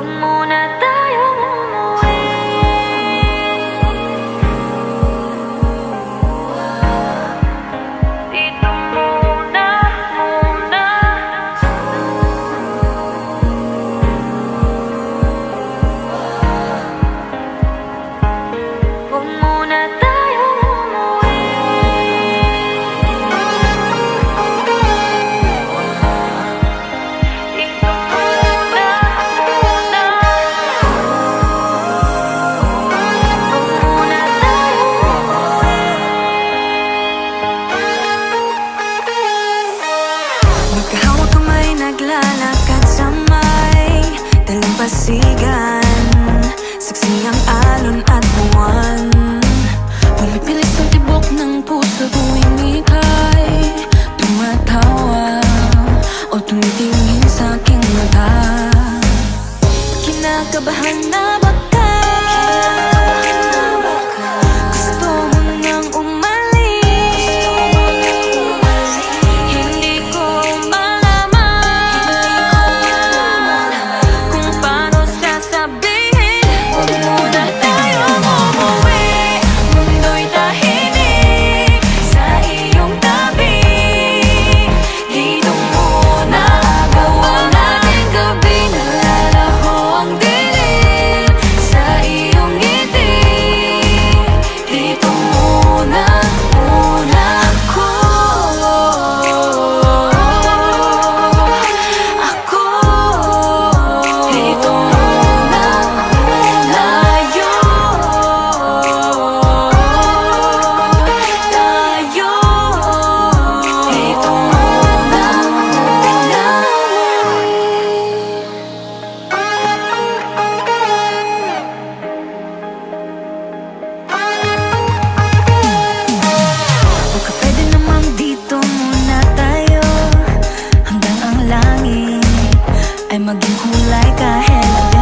默默。alon at buwan Pumipilis ang tibok ng puso tuwing ika'y tumatawa O tumitingin sa aking mata. Kinakabahan na baka Gusto mo nang umalis? Hindi ko malaman Kung paano sasabihin. like kulay kahit